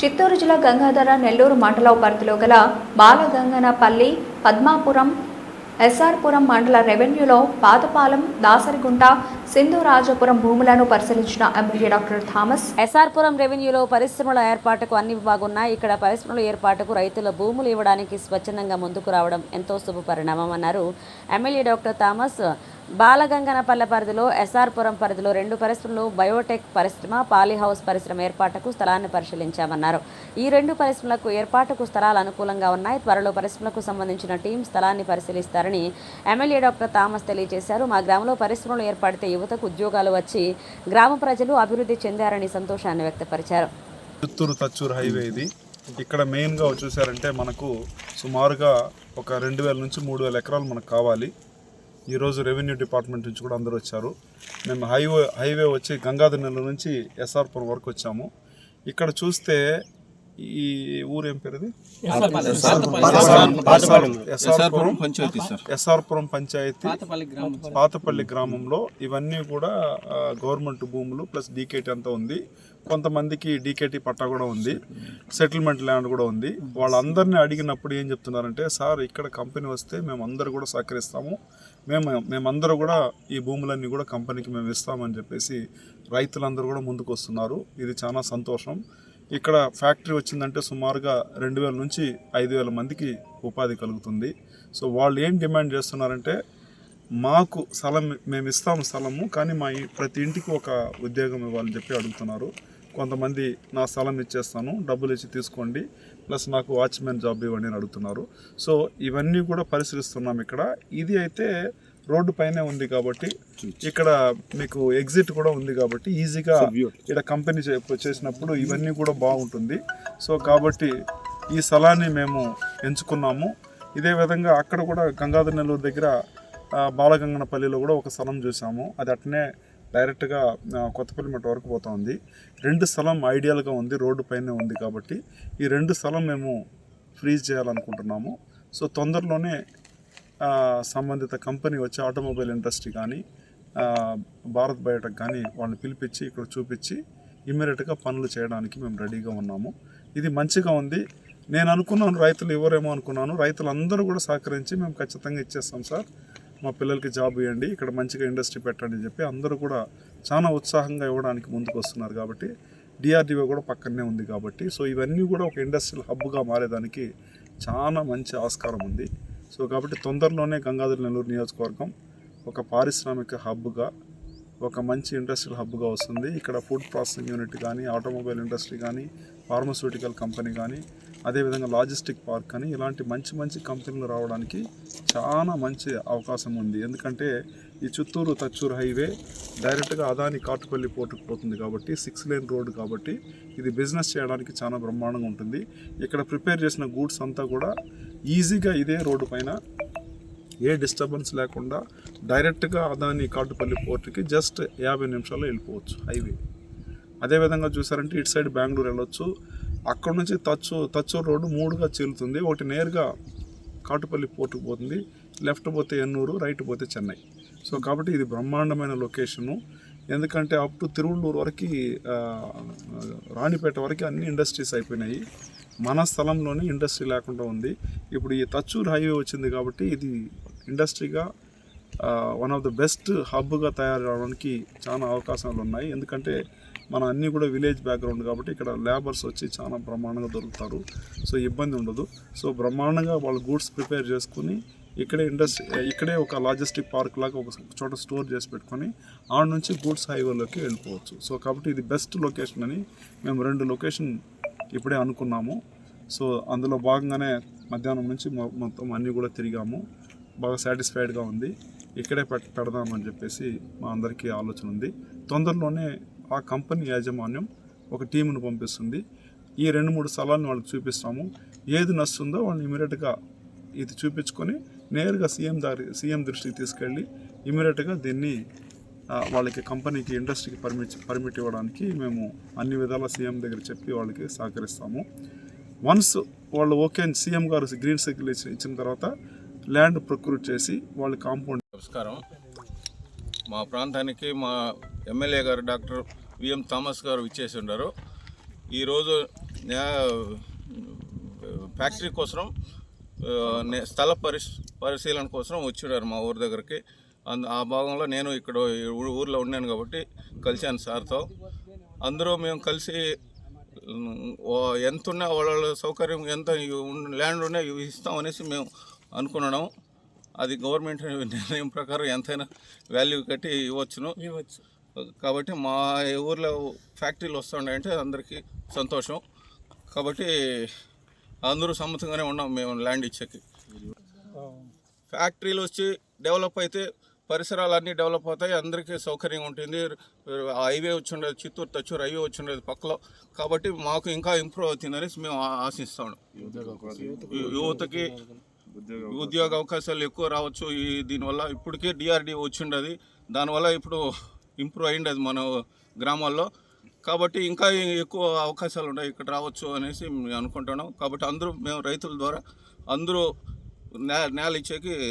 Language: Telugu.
చిత్తూరు జిల్లా గంగాధర నెల్లూరు మండల పరిధిలో గల బాలగంగనపల్లి పద్మాపురం ఎస్ఆర్పురం మండల రెవెన్యూలో పాతపాలెం దాసరిగుంట సింధురాజపురం భూములను పరిశీలించిన ఎమ్మెల్యే డాక్టర్ థామస్. ఎస్ఆర్పురం రెవెన్యూలో పరిశ్రమల ఏర్పాటుకు అన్ని బాగున్నాయి ఇక్కడ పరిశ్రమల ఏర్పాటుకు రైతుల భూములు ఇవ్వడానికి స్వచ్ఛందంగా ముందుకు రావడం ఎంతో శుభ పరిణామం అన్నారు. ఎమ్మెల్యే డాక్టర్ థామస్ బాలగంగనపల్లె పరిధిలో ఎస్ఆర్పురం పరిధిలో రెండు పరిశ్రమలు బయోటెక్ పరిశ్రమ పాలీ హౌస్ పరిశ్రమ ఏర్పాటుకు స్థలాన్ని పరిశీలించామన్నారు. ఈ రెండు పరిశ్రమలకు ఏర్పాటుకు స్థలాలు అనుకూలంగా ఉన్నాయి. త్వరలో పరిశ్రమలకు సంబంధించిన టీం స్థలాన్ని పరిశీలిస్తారని ఎమ్మెల్యే డాక్టర్ థామస్ తెలియజేశారు. మా గ్రామంలో పరిశ్రమలు ఏర్పడితే యువతకు ఉద్యోగాలు వచ్చి గ్రామ ప్రజలు అభివృద్ధి చెందారని సంతోషాన్ని వ్యక్తపరిచారు. చిత్తూరు తచ్చూరు హైవే ఇది. ఇక్కడ మెయిన్గా చూసారంటే మనకు సుమారుగా ఒక రెండు వేల నుంచి మూడు వేల ఎకరాలు మనకు కావాలి. ఈరోజు రెవెన్యూ డిపార్ట్మెంట్ నుంచి కూడా అందరూ వచ్చారు. మేము హైవే హైవే వచ్చి గంగాధర నుంచి ఎస్ఆర్పురం వరకు వచ్చాము. ఇక్కడ చూస్తే ఈ ఊరు ఏం పేరు ఇది ఎస్ఆర్పురం పంచాయతీ సార్. ఎస్ఆర్పురం పంచాయతీ. పాతపల్లి గ్రామంలో ఇవన్నీ కూడా గవర్నమెంట్ భూములు ప్లస్ డీకేటీ అంతా ఉంది. కొంతమందికి డీకేటీ పట్టా కూడా ఉంది సెటిల్మెంట్ ల్యాండ్ కూడా ఉంది. వాళ్ళందరినీ అడిగినప్పుడు ఏం చెప్తున్నారంటే సార్ ఇక్కడ కంపెనీ వస్తే మేము అందరూ కూడా సహకరిస్తాము. మేము మేమందరూ కూడా ఈ భూములన్నీ కూడా కంపెనీకి మేము ఇస్తామని చెప్పేసి రైతులందరూ కూడా ముందుకు వస్తున్నారు ఇది చాలా సంతోషం. ఇక్కడ ఫ్యాక్టరీ వచ్చిందంటే సుమారుగా రెండు వేల నుంచి ఐదు వేల మందికి ఉపాధి కలుగుతుంది. సో వాళ్ళు ఏం డిమాండ్ చేస్తున్నారంటే మాకు స్థలం మేము ఇస్తాము స్థలము కానీ మా ఈ- ప్రతి ఇంటికి ఒక ఉద్యోగం ఇవ్వాలని చెప్పి అడుగుతున్నారు. కొంతమంది నా స్థలం ఇచ్చేస్తాను డబ్బులు ఇచ్చి తీసుకోండి ప్లస్ నాకు వాచ్మెన్ జాబ్ ఇవ్వండి అని అడుగుతున్నారు. సో ఇవన్నీ కూడా పరిశీలిస్తున్నాం ఇక్కడ. ఇది అయితే రోడ్డు పైనే ఉంది కాబట్టి ఇక్కడ మీకు ఎగ్జిట్ కూడా ఉంది కాబట్టి ఈజీగా ఇక్కడ కంపెనీ చేసినప్పుడు ఇవన్నీ కూడా బాగుంటుంది. సో కాబట్టి ఈ స్థలాన్ని మేము ఎంచుకున్నాము. ఇదే విధంగా అక్కడ కూడా గంగాధర నెల్లూరు దగ్గర బాలగంగనపల్లిలో కూడా ఒక స్థలం చూసాము అది అట్నే డైరెక్ట్గా కొత్తపల్లి మెట్ట వరకు పోతా ఉంది. రెండు స్థలం ఐడియల్గా ఉంది రోడ్డు పైనే ఉంది కాబట్టి ఈ రెండు స్థలం మేము ఫ్రీజ్ చేయాలనుకుంటున్నాము. సో తొందరలోనే సంబంధిత కంపెనీ వచ్చి ఆటోమొబైల్ ఇండస్ట్రీ కానీ భారత్ బయోటెక్ కానీ వాళ్ళని పిలిపించి ఇక్కడ చూపించి ఇమ్మీడియట్గా పనులు చేయడానికి మేము రెడీగా ఉన్నాము. ఇది మంచిగా ఉంది. నేను అనుకున్నాను రైతులు ఇవ్వరేమో అనుకున్నాను. రైతులందరూ కూడా సహకరించి మేము ఖచ్చితంగా ఇచ్చేస్తాం సార్. మా పిల్లలకి జాబ్ ఇవ్వండి ఇక్కడ మంచిగా ఇండస్ట్రీ పెట్టండి అని చెప్పి అందరూ కూడా చాలా ఉత్సాహంగా ఇవ్వడానికి ముందుకు వస్తున్నారు కాబట్టి డిఆర్డిఓ కూడా పక్కనే ఉంది కాబట్టి. సో ఇవన్నీ కూడా ఒక ఇండస్ట్రియల్ హబ్గా మారేదానికి చాలా మంచి ఆస్కారం ఉంది. సో కాబట్టి తొందరలోనే గంగాధర నెల్లూరు నియోజకవర్గం ఒక పారిశ్రామిక హబ్గా ఒక మంచి ఇండస్ట్రియల్ హబ్గా వస్తుంది. ఇక్కడ ఫుడ్ ప్రాసెసింగ్ యూనిట్ కానీ ఆటోమొబైల్ ఇండస్ట్రీ కానీ ఫార్మస్యూటికల్ కంపెనీ కానీ అదేవిధంగా లాజిస్టిక్ పార్క్ అని ఇలాంటి మంచి మంచి కంపెనీలు రావడానికి చాలా మంచి అవకాశం ఉంది. ఎందుకంటే ఈ చిత్తూరు తచ్చూరు హైవే డైరెక్ట్గా అదాని కాటుపల్లి పోర్టుకు పోతుంది కాబట్టి సిక్స్ లేన్ రోడ్ కాబట్టి ఇది బిజినెస్ చేయడానికి చాలా బ్రహ్మాండంగా ఉంటుంది. ఇక్కడ ప్రిపేర్ చేసిన గూడ్స్ అంతా కూడా ఈజీగా ఇదే రోడ్డు పైన ఏ డిస్టర్బెన్స్ లేకుండా డైరెక్ట్గా అదాని కాటుపల్లి పోర్టుకి జస్ట్ యాభై నిమిషాల్లో వెళ్ళిపోవచ్చు హైవే. అదేవిధంగా చూసారంటే ఇటు సైడ్ బెంగళూరు వెళ్ళొచ్చు. అక్కడ నుంచి తచ్చు తచ్చూరు రోడ్డు మూడుగా చీలుతుంది. ఒకటి నేరుగా కాటుపల్లి పోర్టుకు పోతుంది. లెఫ్ట్ పోతే ఎన్నూరు రైట్ పోతే చెన్నై. సో కాబట్టి ఇది బ్రహ్మాండమైన లొకేషను. ఎందుకంటే అప్ టు తిరువళ్ళూరు వరకు రాణిపేట వరకు అన్ని ఇండస్ట్రీస్ అయిపోయినాయి. మన స్థలంలోనే ఇండస్ట్రీ లేకుండా ఉంది. ఇప్పుడు ఈ తచ్చూరు హైవే వచ్చింది కాబట్టి ఇది ఇండస్ట్రీగా వన్ ఆఫ్ ద బెస్ట్ హబ్గా తయారు అవడానికి చాలా అవకాశాలు ఉన్నాయి. ఎందుకంటే మన అన్నీ కూడా విలేజ్ బ్యాక్గ్రౌండ్ కాబట్టి ఇక్కడ లేబర్స్ వచ్చి చాలా బ్రహ్మాండంగా దొరుకుతారు. సో ఇబ్బంది ఉండదు. సో బ్రహ్మాండంగా వాళ్ళు గూడ్స్ ప్రిపేర్ చేసుకుని ఇక్కడే ఇండస్ట్రీ ఇక్కడే ఒక లాజిస్టిక్ పార్క్ లాగా ఒక చోట స్టోర్ చేసి పెట్టుకొని ఆడ నుంచి గూడ్స్ హైవేలోకి వెళ్ళిపోవచ్చు. సో కాబట్టి ఇది బెస్ట్ లొకేషన్ అని మేము రెండు లొకేషన్ ఇప్పుడే అనుకున్నాము. సో అందులో భాగంగానే మధ్యాహ్నం నుంచి మొ- మొత్తం అన్నీ కూడా తిరిగాము. బాగా సాటిస్ఫైడ్గా ఉంది. ఇక్కడే పెట్ పెడదామని చెప్పేసి మా అందరికీ ఆలోచన ఉంది. తొందరలోనే ఆ కంపెనీ యాజమాన్యం ఒక టీమును పంపిస్తుంది. ఈ రెండు మూడు స్థలాలను వాళ్ళకి చూపిస్తాము. ఏది నస్తుందో వాళ్ళని ఇమీడియట్గా ఇది చూపించుకొని నేరుగా సీఎం దారి సీఎం దృష్టికి తీసుకెళ్ళి ఇమీడియట్గా దీన్ని వాళ్ళకి కంపెనీకి ఇండస్ట్రీకి పర్మిట్ పర్మిట్ ఇవ్వడానికి మేము అన్ని విధాల సీఎం దగ్గర చెప్పి వాళ్ళకి సహకరిస్తాము. వన్స్ వాళ్ళు ఓకే అని సీఎం గారు గ్రీన్ సిగ్నల్ ఇచ్చిన ఇచ్చిన తర్వాత ల్యాండ్ ప్రొక్యూర్ చేసి వాళ్ళ కాంపౌండ్ నమస్కారం. మా ప్రాంతానికి మా ఎమ్మెల్యే గారు డాక్టర్ విఎం థామస్ గారు ఇచ్చేసి ఉన్నారు. ఈరోజు ఫ్యాక్టరీ కోసం నే- స్థల పరిశ్ పరిశీలన కోసం వచ్చినారు మా ఊరి దగ్గరికి. అందు ఆ భాగంలో నేను ఇక్కడ ఊర్లో ఉన్నాను కాబట్టి కలిశాను సార్తో. అందరూ మేము కలిసి ఎంత ఉన్నా వాళ్ళ సౌకర్యం ఎంత ఉన్న- ల్యాండ్ ఉన్నా ఇవి ఇస్తాం అనేసి మేము అనుకున్నాము అది గవర్నమెంట్ నిర్ణయం ప్రకారం ఎంతైనా వాల్యూ కట్టి ఇవ్వచ్చును. ఇవ్వచ్చు. కాబట్టి మా ఊర్లో ఫ్యాక్టరీలు వస్తుండే అందరికీ సంతోషం. కాబట్టి అందరూ సమ్మతంగానే ఉన్నాం మేము ల్యాండ్ ఇచ్చేకి. ఫ్యాక్టరీలు వచ్చి డెవలప్ అయితే పరిసరాలన్నీ డెవలప్ అవుతాయి అందరికీ సౌకర్యం ఉంటుంది. హైవే వచ్చి ఉండేది చిత్తూరు తచ్చూరు హైవే వచ్చి ఉండేది పక్కలో. కాబట్టి మాకు ఇంకా ఇంప్రూవ్ అవుతుందని మేము ఆశిస్తాం. యువతకి ఉద్యోగ అవకాశాలు ఎక్కువ రావచ్చు. ఈ దీనివల్ల ఇప్పటికే డిఆర్డి వచ్చి ఉండదు. దానివల్ల ఇప్పుడు ఇంప్రూవ్ అయ్యిండదు మన గ్రామాల్లో. కాబట్టి ఇంకా ఎక్కువ అవకాశాలు ఉన్నాయి ఇక్కడ రావచ్చు అనేసి మేము అనుకుంటున్నాం. కాబట్టి అందరూ మేము రైతుల ద్వారా అందరూ నే నేల ఇచ్చేకి